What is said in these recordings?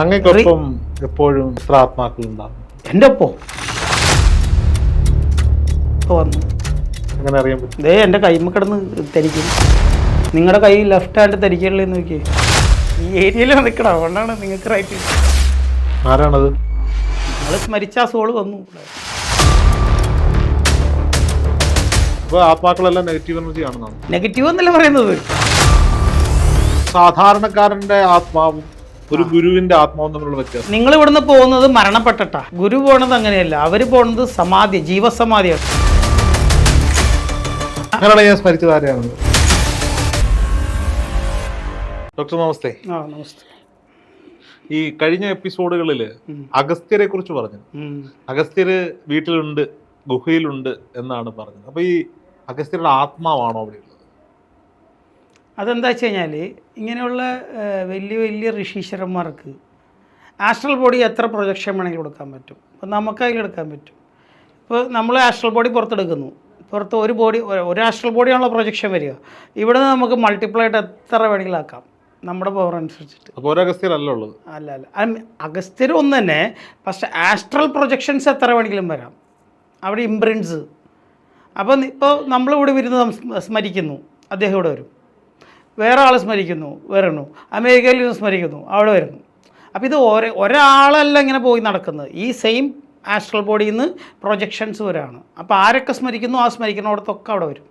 അങ്ങക്കൊപ്പം എപ്പോഴും ഇത്ര ആത്മാക്കൾ ഉണ്ടാകും എന്റെ ഒപ്പോ വന്നു. അങ്ങനെ അറിയാൻ പറ്റും? ദേ എന്റെ കൈമ കിടന്ന് തരിക്കും. നിങ്ങളുടെ കൈ ലെഫ്റ്റ് ഹാൻഡ് തരിക്കണല്ലേ നോക്കിയേ ഈ ഏരിയയിൽ നിൽക്കണം അതുകൊണ്ടാണ് നിങ്ങൾക്ക് റൈറ്റ് ആരാണത്? നിങ്ങൾ സ്മരിച്ച സോൾ വന്നു. അപ്പൊ ആത്മാക്കളെല്ലാം നെഗറ്റീവ് എനർജി ആണെന്നാണ്. നെഗറ്റീവ് എന്നല്ല പറയുന്നത്? സാധാരണക്കാരന്റെ ആത്മാവും ഒരു ഗുരുവിന്റെ ആത്മാവും തമ്മിലുള്ള വ്യത്യാസം. നിങ്ങൾ ഇവിടുന്ന് പോകുന്നത് മരണപ്പെട്ടിട്ടാ. ഗുരു പോണത് അങ്ങനെയല്ല. അവർ പോണത് സമാധി ജീവസമാധിയാണ്. അങ്ങനെയാണ് ഞാൻ സ്മരിച്ചത് ആരെയാണ്? ഡോക്ടർ നമസ്തേ. ആ നമസ്തേ. ഈ കഴിഞ്ഞ എപ്പിസോഡുകളിൽ. അഗസ്ത്യരെ കുറിച്ച് പറഞ്ഞു. അഗസ്ത്യര് വീട്ടിലുണ്ട് ഗുഹയിലുണ്ട് എന്നാണ് പറഞ്ഞത്. അപ്പൊ ഈ അഗസ്ത്യരുടെ ആത്മാവാണോ അവിടെ? അതെന്താ വെച്ച് കഴിഞ്ഞാൽ ഇങ്ങനെയുള്ള വലിയ വലിയ ഋഷീശ്വരന്മാർക്ക് ആസ്ട്രൽ ബോഡി എത്ര പ്രൊജക്ഷൻ വേണമെങ്കിലും എടുക്കാൻ പറ്റും. അപ്പം നമുക്ക് അതിലെടുക്കാൻ പറ്റും. ഇപ്പോൾ നമ്മൾ ആസ്ട്രൽ ബോഡി പുറത്തെടുക്കുന്നു. പുറത്ത് ഒരു ബോഡി ഒരു ആസ്ട്രൽ ബോഡിയാണല്ലോ പ്രൊജക്ഷൻ വരിക. ഇവിടെ നിന്ന് നമുക്ക് മൾട്ടിപ്ലൈ ആയിട്ട് എത്ര വേണമെങ്കിലും ആക്കാം. നമ്മുടെ പവർ അനുസരിച്ചിട്ട്. അപ്പോൾ ഒരു അഗസ്ത്യരല്ല ഉള്ളത്. അല്ല അല്ല. അഗസ്ത്യർ ഒന്ന് തന്നെ പക്ഷേ ആസ്ട്രൽ പ്രൊജക്ഷൻസ് എത്ര വേണമെങ്കിലും വരാം. അവിടെ ഇംപ്രിൻസ് അപ്പം ഇപ്പോൾ നമ്മളിവിടെ വരുന്ന സ്മരിക്കുന്നു. അദ്ദേഹം ഇവിടെ വരും. വേറെ ആൾ സ്മരിക്കുന്നു വരുന്നു. അമേരിക്കയിൽ നിന്ന് സ്മരിക്കുന്നു അവിടെ വരുന്നു. അപ്പോൾ ഇത് ഒരേ ഒരാളല്ല ഇങ്ങനെ പോയി നടക്കുന്നത്. ഈ സെയിം ആസ്ട്രൽ ബോഡിയിൽ നിന്ന് പ്രൊജക്ഷൻസ് വരാണ്. അപ്പോൾ ആരൊക്കെ സ്മരിക്കുന്നു ആ സ്മരിക്കുന്നിടത്തൊക്കെ അവിടെ വരും.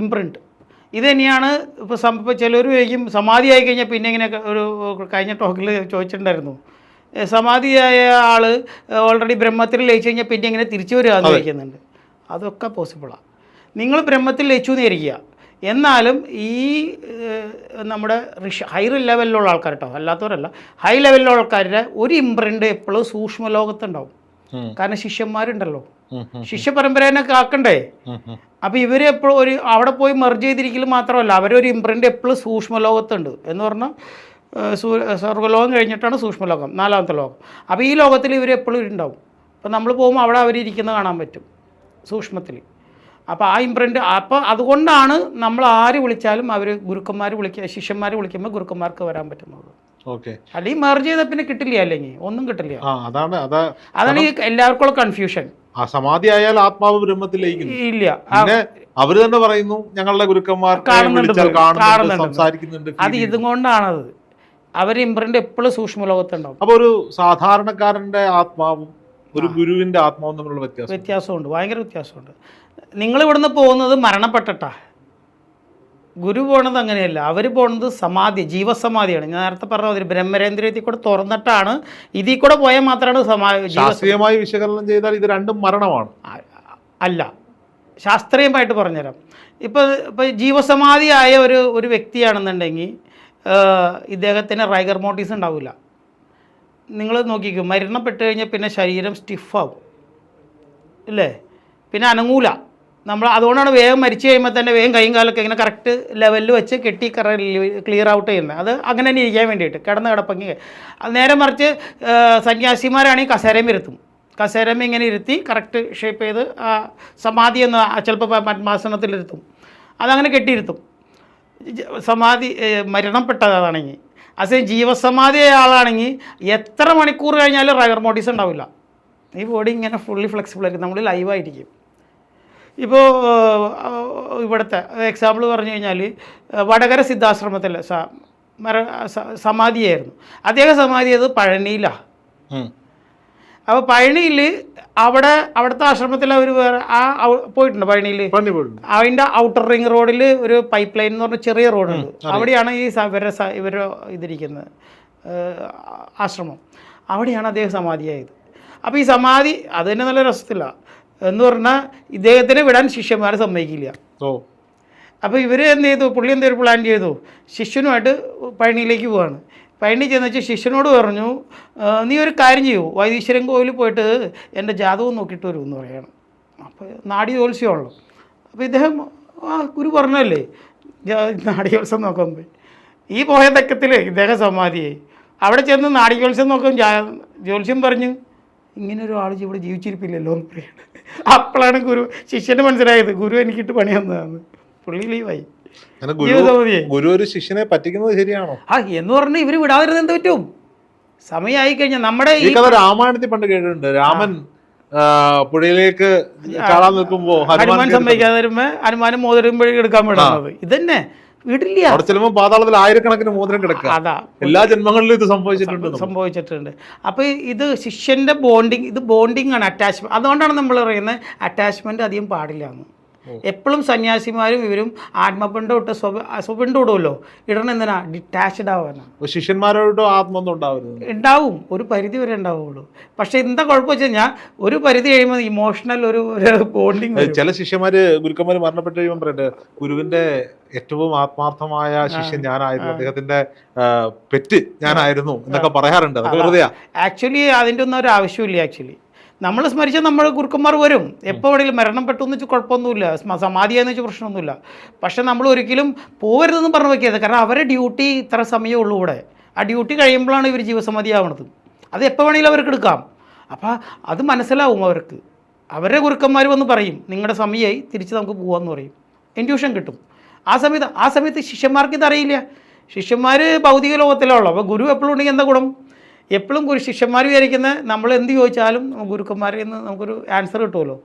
ഇംപ്രിന്റ് ഇത് തന്നെയാണ് ഇപ്പോൾ ഇപ്പോൾ ചിലർ ചോദിക്കും സമാധി ആയി കഴിഞ്ഞാൽ പിന്നെ ഇങ്ങനെ ഒരു കഴിഞ്ഞ ടോക്കിൽ ചോദിച്ചിട്ടുണ്ടായിരുന്നു. സമാധിയായ ആൾ ഓൾറെഡി ബ്രഹ്മത്തിൽ ലയിച്ചു കഴിഞ്ഞാൽ പിന്നെ ഇങ്ങനെ തിരിച്ചു വരിക എന്ന് ചോദിക്കുന്നുണ്ട്. അതൊക്കെ പോസിബിളാണ് നിങ്ങൾ ബ്രഹ്മത്തിൽ ലയിച്ചു എന്ന് ഇരിക്കുക എന്നാലും ഈ നമ്മുടെ റിഷ് ഹൈ ലെവലിലുള്ള ആൾക്കാർ കേട്ടോ അല്ലാത്തവരല്ല ഹൈ ലെവലിലുള്ള ആൾക്കാരുടെ ഒരു ഇമ്പ്രിന്റ് എപ്പോഴും സൂക്ഷ്മ ലോകത്തുണ്ടാവും കാരണം ശിഷ്യന്മാരുണ്ടല്ലോ. ശിഷ്യ പരമ്പരേനെ കാക്കണ്ടേ അപ്പൊ ഇവർ അപ്പോൾ ഇവർ എപ്പോഴും ഒരു അവിടെ പോയി മെർജ് ചെയ്തിരിക്കൽ മാത്രമല്ല അവരൊരു ഇമ്പ്രിന്റ് എപ്പോഴും സൂക്ഷ്മ ലോകത്തുണ്ട് എന്ന് പറഞ്ഞാൽ സ്വർഗലോകം കഴിഞ്ഞിട്ടാണ് സൂക്ഷ്മലോകം നാലാമത്തെ ലോകം. അപ്പോൾ ഈ ലോകത്തിൽ ഇവർ എപ്പോഴും ഉണ്ടാവും അപ്പോൾ നമ്മൾ പോകുമ്പോൾ അവിടെ അവരിയ്ക്കുന്നത് കാണാൻ പറ്റും സൂക്ഷ്മത്തിൽ അപ്പോൾ ആ ഇമ്പ്രിന്റ് അപ്പോൾ അതുകൊണ്ടാണ് നമ്മൾ ആര് വിളിച്ചാലും അവർ ഗുരുക്കന്മാർ വിളിക്കുക ശിഷ്യന്മാർ വിളിക്കുമ്പോൾ ഗുരുക്കന്മാർക്ക് വരാൻ പറ്റുന്നത് ഓക്കെ. അല്ലെങ്കിൽ മെർജ് ചെയ്താൽ പിന്നെ കിട്ടില്ല അല്ലെങ്കിൽ ഒന്നും കിട്ടില്ല. അതാണ് അതാണ് ഈ എല്ലാവർക്കും കൺഫ്യൂഷൻ ആ സമാധി ആയാൽ ആത്മാവ് ബ്രഹ്മത്തിലേക്ക് ഇല്ല. അവർ തന്നെ പറയുന്നു ഞങ്ങളുടെ ഗുരുക്കന്മാർ. സംസാരിക്കുന്നുണ്ട് അത് ഇതും കൊണ്ടാണത് അവർ ഇമ്പ്രിന്റ് എപ്പോഴും സൂക്ഷ്മ ലോകത്തുണ്ടാവും അപ്പൊ ഒരു സാധാരണക്കാരന്റെ ആത്മാവും ഒരു ഗുരുവിന്റെ ആത്മാവും തമ്മിലുള്ള വ്യത്യാസം വ്യത്യാസമുണ്ട്. ഭയങ്കര വ്യത്യാസമുണ്ട്. നിങ്ങൾ ഇവിടുന്ന് പോകുന്നത് മരണപ്പെട്ടിട്ടാ. ഗുരു പോണത് അങ്ങനെയല്ല. അവർ പോണത് സമാധി ജീവസമാധിയാണ്. ഞാൻ നേരത്തെ പറഞ്ഞ ഒരു ബ്രഹ്മരേന്ദ്രിയത്തിൽ കൂടെ തുറന്നിട്ടാണ് ഇതിൽ കൂടെ പോയാൽ മാത്രമാണ് സമാധി ശാസ്ത്രീയമായി വിശകലനം ചെയ്താൽ ഇത് രണ്ടും മരണമാണ്. അല്ല. ശാസ്ത്രീയമായിട്ട് പറഞ്ഞുതരാം. ഇപ്പോൾ ഇപ്പോൾ ജീവസമാധിയായ ഒരു ഒരു വ്യക്തിയാണെന്നുണ്ടെങ്കിൽ ഇദ്ദേഹത്തിന് റൈഗർ മോട്ടീസ് ഉണ്ടാവില്ല. നിങ്ങൾ നോക്കിക്കും മരണപ്പെട്ട് കഴിഞ്ഞാൽ പിന്നെ ശരീരം സ്റ്റിഫാവും ഇല്ലേ? പിന്നെ അനങ്ങൂല. നമ്മൾ അതുകൊണ്ടാണ് വേഗം മരിച്ചു കഴിയുമ്പോൾ തന്നെ വേഗം കൈയും കാലൊക്കെ ഇങ്ങനെ കറക്റ്റ് ലെവലിൽ വെച്ച് കെട്ടി കറ ക്ലിയർ ഔട്ട് ചെയ്യുന്നത്. അത് അങ്ങനെ തന്നെ ഇരിക്കാൻ വേണ്ടിയിട്ട് കിടന്ന് കിടപ്പെങ്കിൽ അത് നേരെ മറിച്ച് സന്യാസിമാരാണെങ്കിൽ കസേരയും ഇരുത്തും. കസേരമ ഇങ്ങനെ ഇരുത്തി കറക്റ്റ് ഷേപ്പ് ചെയ്ത് ആ സമാധി എന്ന് ചിലപ്പോൾ പത്മാസനത്തിലിരുത്തും അതങ്ങനെ കെട്ടിയിരുത്തും. സമാധി മരണപ്പെട്ടതാണെങ്കിൽ അസേ ജീവസമാധിയായ ആളാണെങ്കിൽ എത്ര മണിക്കൂർ കഴിഞ്ഞാലും റയർ മോട്ടീസ് ഉണ്ടാവില്ല. ഈ ബോഡി ഇങ്ങനെ ഫുള്ളി ഫ്ലെക്സിബിൾ ആയിരിക്കും. നമ്മൾ ലൈവായിരിക്കും ഇപ്പോൾ ഇവിടുത്തെ എക്സാമ്പിൾ പറഞ്ഞു കഴിഞ്ഞാൽ വടകര സിദ്ധാശ്രമത്തിൽ സ മര സമാധിയായിരുന്നു. അദ്ദേഹം സമാധി ചെയ്തത് പഴനിയിലാണ്. അപ്പോൾ പഴനിയിൽ അവിടെ അവിടുത്തെ ആശ്രമത്തിൽ അവർ വേറെ ആ പോയിട്ടുണ്ട് പഴനിയിൽ അതിന്റെ ഔട്ടർ റിംഗ് റോഡിൽ ഒരു പൈപ്പ് ലൈൻ എന്ന് പറഞ്ഞ ചെറിയ റോഡുണ്ട് അവിടെയാണ് ഈ ഇവരെ ഇവരുടെ ഇവരുടെ ഇതിരിക്കുന്നത് ആശ്രമം. അവിടെയാണ് അദ്ദേഹം സമാധിയായത്. അപ്പോൾ ഈ സമാധി അത് തന്നെ നല്ല രസത്തില്ല എന്ന് പറഞ്ഞാൽ ഇദ്ദേഹത്തിന് വിടാൻ ശിഷ്യന്മാരെ സമ്മതിക്കില്ല. ഓ. അപ്പോൾ ഇവർ എന്ത് ചെയ്തു? പുള്ളി എന്തൊരു പ്ലാൻ ചെയ്തു? ശിഷ്യനുമായിട്ട് പഴനിയിലേക്ക് പോവാണ്. പഴനി ചെന്ന് ശിഷ്യനോട് പറഞ്ഞു നീ ഒരു കാര്യം ചെയ്യൂ. വൈദീശ്വരൻ കോവിലിൽ പോയിട്ട് എന്റെ ജാതകം നോക്കിയിട്ട് വരും എന്ന് പറയാണ്. അപ്പോൾ നാടി ജോത്സ്യമുള്ളൂ അപ്പോൾ ഇദ്ദേഹം ആ ഗുരു പറഞ്ഞല്ലേ ജാ- നാടി ജോത്സ്യം നോക്കാൻ പോയി. ഈ പോയ തക്കത്തിൽ ഇദ്ദേഹം സമാധിയായി. അവിടെ ചെന്ന് നാടി ജോത്സ്യം നോക്കും ജാ ജോത്സ്യം പറഞ്ഞു ഇങ്ങനെ ആൾ ഇവിടെ ജീവിച്ചിരിപ്പില്ലല്ലോ എന്ന് പറയാണ്. അപ്പോഴാണ് ഗുരു ശിഷ്യന്റെ മനസ്സിലായത് ഗുരു എനിക്കിട്ട് പണി തന്നതാണ് പുള്ളി ലീവായി ഗുരു ഒരു ശിഷ്യനെ പറ്റിക്കുന്നത് ശരിയാണോ? ആ എന്ന് പറഞ്ഞാൽ ഇവർ വിടാതിരുന്ന് എന്ത് പറ്റും? സമയമായി കഴിഞ്ഞാൽ നമ്മുടെ ഈ കഥ രാമായണത്തിൽ പണ്ട് കേട്ടിട്ടുണ്ട്. രാമൻ പുഴയിലേക്ക് കാണാൻ നിൽക്കുമ്പോ ഹനുമാൻ സമ്മതിക്കാതെ വരുമ്പോ ഹനുമാനും മോതിരമ്പോഴേ എടുക്കാൻ വിടുന്നത് ഇതന്നെ. വീടില്ല. അവിടെ ചെല്ലുമ്പോൾ പാതാളത്തിൽ ആയിരക്കണക്കിന് മോതിരം കിടക്കുക. അതാ. എല്ലാ ജന്മങ്ങളിലും ഇത് സംഭവിച്ചിട്ടുണ്ട്. സംഭവിച്ചിട്ടുണ്ട്. അപ്പോൾ ഇത് ശിഷ്യന്റെ ബോണ്ടിങ് ഇത് ബോണ്ടിങ് ആണ് അറ്റാച്ച്മെന്റ് അതുകൊണ്ടാണ് നമ്മൾ പറയുന്നത് അറ്റാച്ച്മെന്റ് അധികം പാടില്ല എന്ന്. എപ്പോഴും സന്യാസിമാരും ഇവരും ആത്മബന്ധം ഇട്ട് സ്വബന്ധം ഇടുമല്ലോ ഇടണം എന്തിനാ? ഡിറ്റാച്ച്ഡ് ആവാനാണ് ശിഷ്യന്മാരോട് ആത്മബന്ധം ഉണ്ടാവരുത്? ഉണ്ടാവും. ഒരു പരിധി വരെ ഉണ്ടാവുള്ളൂ. പക്ഷെ എന്താ കുഴപ്പം വെച്ച് കഴിഞ്ഞാൽ ഒരു പരിധി കഴിയുമ്പോൾ ഇമോഷണൽ ഒരു ബോണ്ടിങ് ചില ശിഷ്യന്മാര് ഗുരുക്കന്മാര് മരണപ്പെട്ട് കഴിയുമ്പോൾ പറയട്ടെ ഗുരുവിന്റെ ഏറ്റവും ആത്മാർത്ഥമായ ശിഷ്യൻ ഞാനായിരുന്നു. അദ്ദേഹത്തിന്റെ പെറ്റ് ഞാനായിരുന്നു എന്നൊക്കെ പറയാറുണ്ട്. ആക്ച്വലി അതിന്റെ ഒന്നും ഒരു ആവശ്യമില്ല ആക്ച്വലി നമ്മൾ സ്മരിച്ചാൽ നമ്മൾ ഗുരുക്കന്മാർ വരും. എപ്പോൾ മരണം മരണപ്പെട്ടു എന്ന് വെച്ചാൽ കുഴപ്പമൊന്നുമില്ല. സമാധിയെന്ന് വെച്ചാൽ പ്രശ്നമൊന്നുമില്ല. പക്ഷേ നമ്മൾ ഒരിക്കലും പോകരുതെന്ന് പറഞ്ഞു വയ്ക്കരുത് കാരണം അവരുടെ ഡ്യൂട്ടി ഇത്ര സമയമേ ഉള്ളൂ ഇവിടെ. ആ ഡ്യൂട്ടി കഴിയുമ്പോഴാണ് ഇവർ ജീവസമാധി ആവണത്. അത് എപ്പോൾ വേണമെങ്കിലും അവർക്ക് എടുക്കാം. അപ്പോൾ അത് മനസ്സിലാവും അവർക്ക്. അവരുടെ ഗുരുക്കന്മാർ വന്ന് പറയും നിങ്ങളുടെ സമയമായി തിരിച്ച് നമുക്ക് പോകാമെന്ന് പറയും. ഇൻഡ്യൂഷൻ കിട്ടും. ആ സമയത്ത് ആ സമയത്ത് ശിഷ്യന്മാർക്ക് ഇതറിയില്ല ശിഷ്യന്മാർ ഭൗതിക ലോകത്തിലാണല്ലോ അപ്പോൾ ഗുരു എപ്പോഴും ഉണ്ടെങ്കിൽ എന്താ ഗുണം? എപ്പോഴും ഗുരു ശിഷ്യന്മാർ വിചാരിക്കുന്ന നമ്മൾ എന്ത് ചോദിച്ചാലും ഗുരുക്കന്മാരിൽ നിന്ന് നമുക്കൊരു ആൻസർ കിട്ടുമല്ലോ.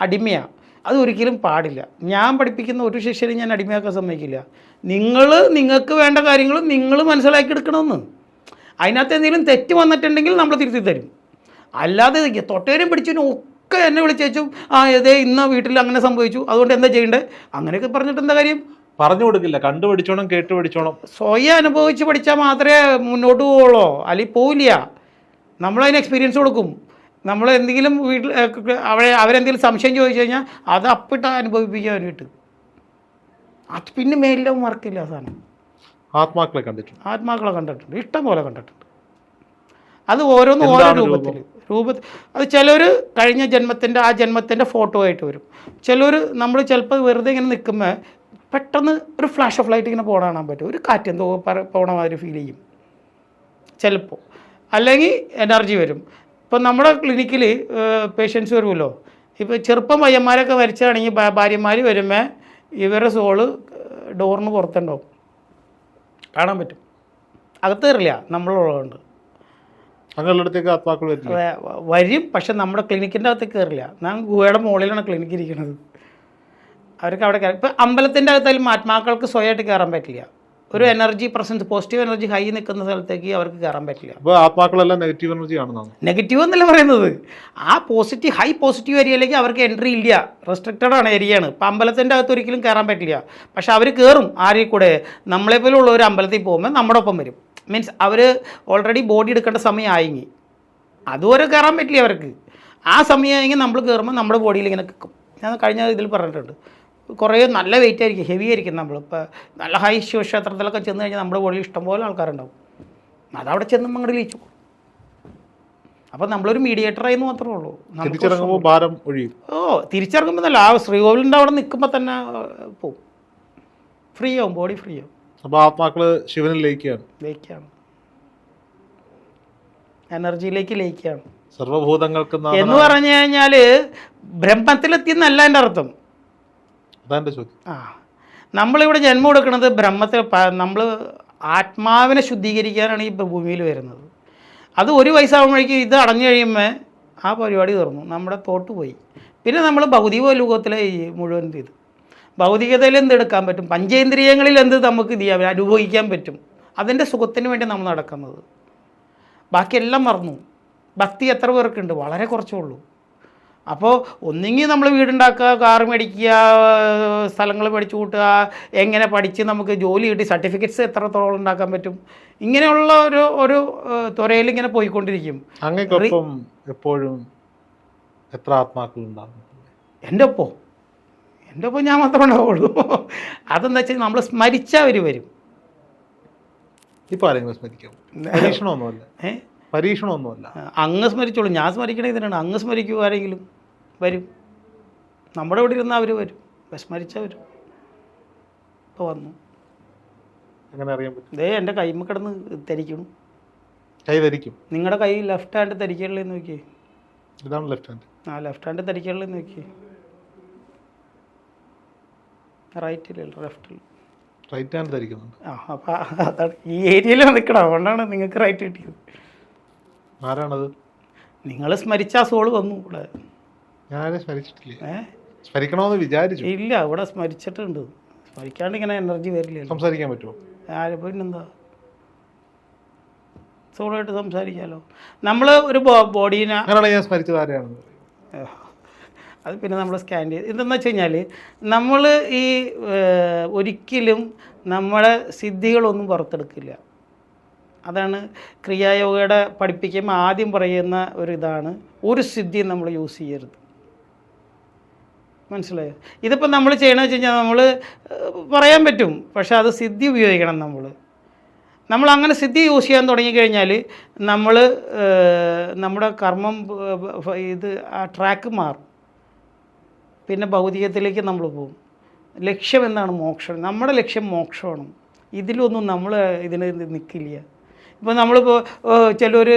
അടിമയാണ് അത് ഒരിക്കലും പാടില്ല. ഞാൻ പഠിപ്പിക്കുന്ന ഒരു ശിഷ്യനെ ഞാൻ അടിമയാക്കാൻ സമ്മതിക്കില്ല. നിങ്ങൾ നിങ്ങൾക്ക് വേണ്ട കാര്യങ്ങൾ നിങ്ങൾ മനസ്സിലാക്കി എടുക്കണമെന്ന്. അതിനകത്ത് എന്തെങ്കിലും തെറ്റ് വന്നിട്ടുണ്ടെങ്കിൽ നമ്മൾ തിരുത്തി തരും. അല്ലാതെ തൊട്ടേരും പിടിച്ചതിനും ഒക്കെ എന്നെ വിളിച്ചു ആ ഇതേ ഇന്ന് വീട്ടിൽ അങ്ങനെ സംഭവിച്ചു. അതുകൊണ്ട് എന്താ ചെയ്യേണ്ടത് അങ്ങനെയൊക്കെ പറഞ്ഞിട്ട് എന്താ കാര്യം? പറഞ്ഞു കൊടുക്കില്ല. കണ്ടു പഠിച്ചോണം കേട്ട് പഠിച്ചോണം. സ്വയം അനുഭവിച്ച് പഠിച്ചാൽ മാത്രമേ മുന്നോട്ട് പോവുള്ളൂ. അല്ലെങ്കിൽ പോവില്ല. നമ്മളതിന് എക്സ്പീരിയൻസ് കൊടുക്കും. നമ്മൾ എന്തെങ്കിലും വീട്ടിൽ അവരെ അവരെന്തെങ്കിലും സംശയം ചോദിച്ചു കഴിഞ്ഞാൽ അത് അപ്പിട്ട് അനുഭവിപ്പിക്കാൻ വേണ്ടിയിട്ട്. അത് പിന്നെ മേലിലും മറക്കില്ല സാധനം. ആത്മാക്കളെ കണ്ടിട്ടുണ്ട്. ആത്മാക്കളെ കണ്ടിട്ടുണ്ട്. ഇഷ്ടം പോലെ കണ്ടിട്ടുണ്ട്. അത് ഓരോന്നും ഓരോ രൂപത്തിൽ രൂപത്തിൽ അത് ചിലർ കഴിഞ്ഞ ജന്മത്തിന്റെ ആ ജന്മത്തിന്റെ ഫോട്ടോ ആയിട്ട് വരും. ചിലർ നമ്മൾ ചിലപ്പോൾ വെറുതെ ഇങ്ങനെ നിൽക്കുമ്പോൾ പെട്ടെന്ന് ഒരു ഫ്ലാഷ് ഓഫ് ലൈറ്റ് ഇങ്ങനെ പോകണ കാണാൻ പറ്റും. ഒരു കാറ്റ് എന്തോ പോണ മാതിരി ഫീൽ ചെയ്യും. ചിലപ്പോൾ അല്ലെങ്കിൽ എനർജി വരും. ഇപ്പം നമ്മുടെ ക്ലിനിക്കിൽ പേഷ്യൻസ് വരുമല്ലോ ഇപ്പോൾ ചെറുപ്പം പയ്യന്മാരൊക്കെ വരച്ചാണെങ്കിൽ ഭാര്യമാർ വരുമ്പോൾ ഇവരുടെ സോൾ ഡോറിന് പുറത്തുണ്ടാവും. കാണാൻ പറ്റും. അകത്ത് കയറില്ല. നമ്മളുള്ളതുകൊണ്ട്. അങ്ങനെയുള്ളടത്തേക്ക് ആത്മാക്കൾ വരില്ല വ- വരും. പക്ഷെ നമ്മുടെ ക്ലിനിക്കിന്റെ അകത്ത് കയറില്ല. ഞാൻ ഗുഹയുടെ മുകളിലാണ് ക്ലിനിക്ക് ഇരിക്കുന്നത് അവർക്ക് അവിടെ കയറി ഇപ്പം അമ്പലത്തിന്റെ അകത്തായാലും ആത്മാക്കൾക്ക് സ്വയമായിട്ട് കയറാൻ പറ്റില്ല. ഒരു energy presence positive energy high നിൽക്കുന്ന സ്ഥലത്തേക്ക് അവർക്ക് കയറാൻ പറ്റില്ല. അപ്പോൾ ആത്മാക്കളെല്ലാം നെഗറ്റീവ് എനർജി ആണെന്നാണ്. നെഗറ്റീവ് എന്നല്ല പറയുന്നത്. ആ പോസിറ്റീവ് ഹൈ പോസിറ്റീവ് ഏരിയയിലേക്ക് അവർക്ക് എൻട്രി ഇല്ല. റെസ്ട്രിക്റ്റഡ് ആണ് ഏരിയയാണ് ഇപ്പം അമ്പലത്തിന്റെ അകത്ത് ഒരിക്കലും കയറാൻ പറ്റില്ല. പക്ഷേ അവർ കയറും ആരെയും കൂടെ. നമ്മളെ പോലുള്ള ഒരു അമ്പലത്തിൽ പോകുമ്പോൾ നമ്മുടെ ഒപ്പം വരും. മീൻസ് അവർ ഓൾറെഡി ബോഡി എടുക്കേണ്ട സമയം ആയെങ്കിൽ അതുവരെ കയറാൻ പറ്റില്ല അവർക്ക്. ആ സമയമായെങ്കിൽ നമ്മൾ കയറുമ്പോൾ നമ്മുടെ ബോഡിയിൽ ഇങ്ങനെ കിക്കും ഞാൻ കഴിഞ്ഞ ഇതിൽ പറഞ്ഞിട്ടുണ്ട്. കുറേ നല്ല വെയിറ്റ് ആയിരിക്കും ഹെവി ആയിരിക്കും നമ്മൾ നമ്മളിപ്പോൾ നല്ല ഹൈ ശിവക്ഷേത്രത്തിലൊക്കെ ചെന്ന് കഴിഞ്ഞാൽ നമ്മുടെ ബോഡിയിൽ ഇഷ്ടംപോലെ ആൾക്കാരുണ്ടാവും. അതവിടെ ചെന്ന് അങ്ങോട്ട് ലയിച്ചു അപ്പം നമ്മളൊരു മീഡിയേറ്ററായി എന്ന് മാത്രമേ ഉള്ളൂ. തിരിച്ചിറങ്ങുമ്പോൾ ഭാരം ഒഴിയും. ഓ തിരിച്ചിറങ്ങുമ്പോൾ നല്ല ആ ശ്രീകോവിലിന്റെ അവിടെ നിൽക്കുമ്പോൾ തന്നെ പോവും. ഫ്രീ ആവും ബോഡി ഫ്രീ ആവും. അപ്പോൾ ആത്മാക്കൾ ശിവനിൽ ലയിക്കുകയാണ്. ലയിക്കുകയാണ്. എനർജിയിലേക്ക് ലയിക്കുകയാണ്. സർവഭൂതങ്ങൾക്ക് എന്ന് പറഞ്ഞു കഴിഞ്ഞാൽ ബ്രഹ്മത്തിലെത്തിയെന്നല്ല എന്റെ അർത്ഥം. അതാ ചോദ്യം. ആ. നമ്മളിവിടെ ജന്മം കൊടുക്കുന്നത് ബ്രഹ്മത്തിൽ നമ്മൾ ആത്മാവിനെ ശുദ്ധീകരിക്കാനാണ് ഈ ഭൂമിയിൽ വരുന്നത്. അത് ഒരു വയസ്സാകുമ്പോഴേക്കും ഇത് അടഞ്ഞു കഴിയുമ്പോൾ ആ പരിപാടി തീർന്നു. നമ്മുടെ തോട്ട് പോയി. പിന്നെ നമ്മൾ ഭൗതിക ലോകത്തിലെ മുഴുവൻ ഇത്. ഭൗതികതയിൽ എന്ത് എടുക്കാൻ പറ്റും? പഞ്ചേന്ദ്രിയങ്ങളിൽ എന്ത് നമുക്ക് ഇത് ചെയ്യാൻ അനുഭവിക്കാൻ പറ്റും? അതിന്റെ സുഖത്തിന് വേണ്ടി നമ്മൾ നടക്കുന്നത്. ബാക്കിയെല്ലാം മറന്നു. ഭക്തി എത്ര പേർക്കുണ്ട്? വളരെ കുറച്ചേ ഉള്ളൂ. അപ്പോൾ ഒന്നെങ്കിൽ നമ്മൾ വീടുണ്ടാക്കുക കാറ് മേടിക്കുക സ്ഥലങ്ങൾ മേടിച്ചു കൂട്ടുക എങ്ങനെ പഠിച്ച് നമുക്ക് ജോലി കിട്ടി സർട്ടിഫിക്കറ്റ്സ് എത്രത്തോളം ഉണ്ടാക്കാൻ പറ്റും? ഇങ്ങനെയുള്ള ഒരു ഒരു തുറയിൽ ഇങ്ങനെ പോയിക്കൊണ്ടിരിക്കും. അങ്ങേക്കൊപ്പം എപ്പോഴും എത്ര ആത്മാക്കൾ എന്റെ ഒപ്പം എന്റെ ഒപ്പം ഞാൻ മാത്രമേ ഉണ്ടാവുള്ളൂ. അതെന്താ വെച്ചാൽ നമ്മൾ സ്മരിച്ചാൽ അവർ വരും. ഇപ്പോൾ ആരെങ്കിലും സ്മരിക്കാം? പരീക്ഷണമൊന്നുമല്ല. ഏ? പരീക്ഷണമൊന്നുമല്ല. അങ്ങ് സ്മരിച്ചോളൂ. ഞാൻ സ്മരിക്കണേ ഇതിനാണ്. അങ്ങ് സ്മരിക്കുക ആരെങ്കിലും. വരും. നമ്മുടെ ഇവിടെ ഇരുന്നാൽ അവർ വരും. വിസ്മരിച്ച വരും ഇപ്പോൾ വന്നു. അങ്ങനെ അറിയാൻ പറ്റും? ദേ എന്റെ കൈമ കിടന്ന് ധരിക്കണം. കൈ ധരിക്കും. നിങ്ങളുടെ കൈ ലെഫ്റ്റ് ഹാൻഡ് തരിക്കണില്ലേ നോക്കിയേ. ഇതാണ് ലെഫ്റ്റ് ഹാൻഡ് ആ ലെഫ്റ്റ് ഹാൻഡ് തരിക്കണില്ലേ നോക്കിയേ. റൈറ്റിൽ ലെഫ്റ്റിൽ റൈറ്റ് ഹാൻഡ് ധരിക്കുന്നുണ്ട്. ആ അപ്പം അതാണ്. ഈ ഏരിയയിൽ നിൽക്കണം അതുകൊണ്ടാണ് നിങ്ങൾക്ക് റൈറ്റ് കിട്ടിയത്. ആരാണത്? നിങ്ങൾ സ്മരിച്ച സോൾ വന്നു ഇവിടെ. ഞാനാരെ സ്മരിച്ചിട്ടില്ല? ഏ? സ്മരിക്കണമെന്ന് വിചാരിച്ചു. ഇല്ല ഇവിടെ സ്മരിച്ചിട്ടുണ്ട്. സ്മരിക്കാണ്ട് ഇങ്ങനെ എനർജി വരില്ല? സംസാരിക്കാൻ പറ്റുമോ? ആര് പിന്നെന്താ സോളായിട്ട് സംസാരിക്കാമല്ലോ നമ്മൾ ഒരു ബോഡീനെ അങ്ങനെയാണ് ഞാൻ സ്മരിച്ചത് ആരെയാണെന്ന്. അത് പിന്നെ നമ്മൾ സ്കാൻ ചെയ്ത് എന്തെന്ന് വെച്ച് കഴിഞ്ഞാൽ നമ്മൾ ഈ ഏഹ്, ഒരിക്കലും നമ്മുടെ സിദ്ധികളൊന്നും പുറത്തെടുക്കില്ല. അതാണ് ക്രിയായോഗയുടെ പഠിപ്പിക്കുമ്പോൾ ആദ്യം പറയുന്ന ഒരു ഒരു സിദ്ധിയും നമ്മൾ യൂസ് ചെയ്യരുത്. മനസ്സിലായോ? ഇതിപ്പോൾ നമ്മൾ ചെയ്യണമെന്ന് വെച്ച് കഴിഞ്ഞാൽ നമ്മൾ പറയാൻ പറ്റും പക്ഷേ അത് സിദ്ധി ഉപയോഗിക്കണം നമ്മൾ. നമ്മൾ അങ്ങനെ സിദ്ധി യൂസ് ചെയ്യാൻ തുടങ്ങിക്കഴിഞ്ഞാൽ നമ്മൾ നമ്മുടെ കർമ്മം ഇത് ആ ട്രാക്ക് മാറും. പിന്നെ ഭൗതികത്തിലേക്ക് നമ്മൾ പോകും. ലക്ഷ്യം എന്താണ് മോക്ഷം. നമ്മുടെ ലക്ഷ്യം മോക്ഷമാണ്. ഇതിലൊന്നും നമ്മൾ ഇതിന് നിൽക്കില്ല ഇപ്പോൾ നമ്മളിപ്പോൾ ചിലർ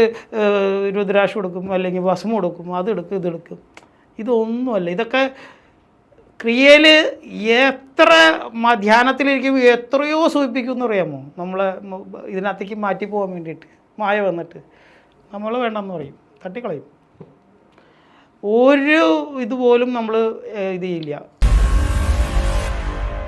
രുദ്രാക്ഷ കൊടുക്കും അല്ലെങ്കിൽ ഭസ്മം കൊടുക്കും അതെടുക്കും ഇതെടുക്കും ഇതൊന്നുമല്ല. ഇതൊക്കെ ക്രിയയിൽ എത്ര ധ്യാനത്തിലിരിക്കുമ്പോൾ എത്രയോ സൂചിപ്പിക്കും എന്ന് അറിയാമോ? നമ്മളെ ഇതിനകത്തേക്ക് മാറ്റി പോകാൻ വേണ്ടിയിട്ട് മായ വന്നിട്ട്. നമ്മൾ വേണ്ടെന്ന് പറയും തട്ടിക്കളയും. ഒരു ഇതുപോലും നമ്മൾ ഇത് ചെയ്യില്ല.